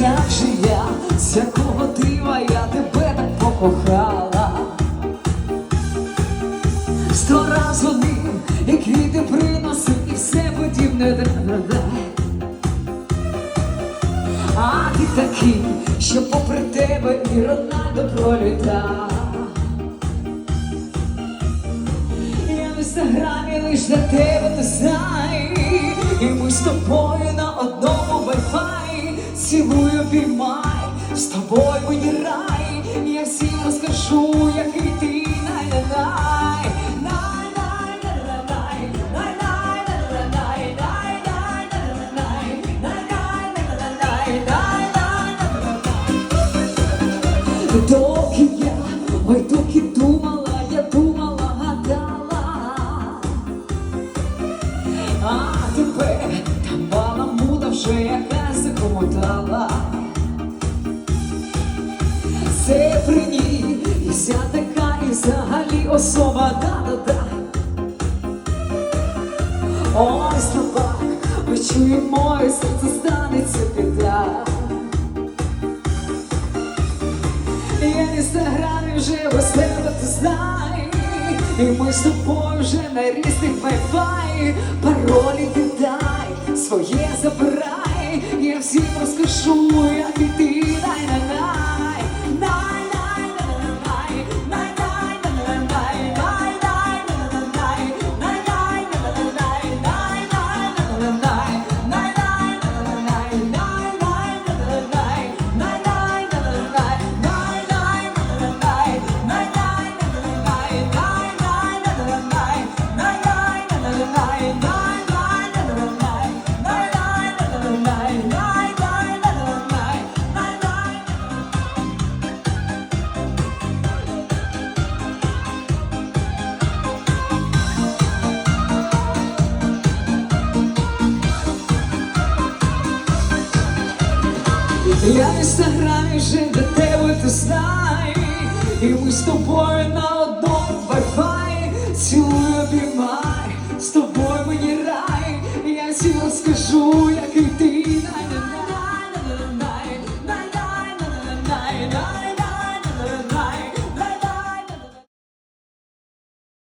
як же я, з якого дива я тебе так покохала. Сто раз вони, і квіти приносив, і все подібне. А ти такий, що попри тебе і Рональдо проліта. Я в інстаграмі лиш для тебе ти знай, і ми з тобою на одному тобою мені рай, я всім розкажу, який ти най-най-най. Най-най-най-най-най, особа, да-да-да. Ось так, почує моє серце станеться біда. Я в інстаграмі вже без тебе ти знай І ми з тобою вже на різних вайфай Паролі віддай, своє забирай Я всім розкажу, як і ти Я в інстаграмі вже до тебе, ти знай, і ми з тобою на одному Wi-Fi Цілую, обіймай, з тобою мені рай, я всім розкажу, який ти. Най най най най най най най най най най